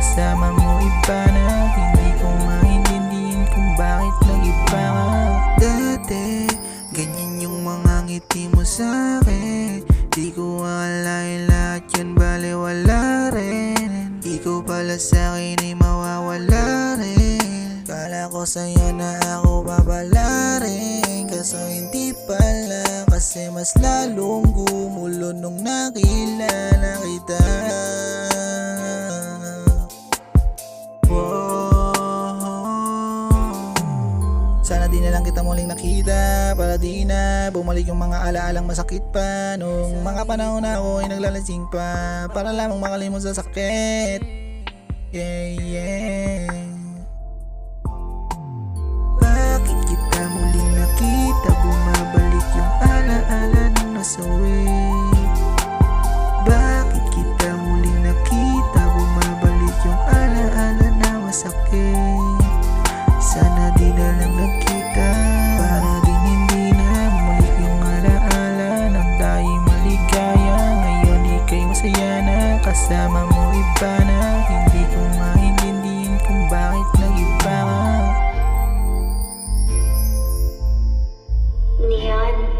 Kasama mo iba na Hindi ko maintindihan kung bakit nag-iba ka Dati. Ganyan yung mga ngiti mo sa'kin Di ko akalain lahat yun baliwala rin. Ikaw pala sa'kin ay mawawala rin. Kala ko sa'yo na ako babala rin. Kaso hindi pala Kasi mas lalong gumulo nung nakilala kita Sana di na lang kita muling nakita Para di na bumalik yung mga alaalang masakit pa. Nung mga panahon na ako ay naglalasing pa Para lamang makalimot sa sakit. Yeah, yeah kasama mo iba na Hindi ko maintindihan kung bakit nag-iba. Ka Neon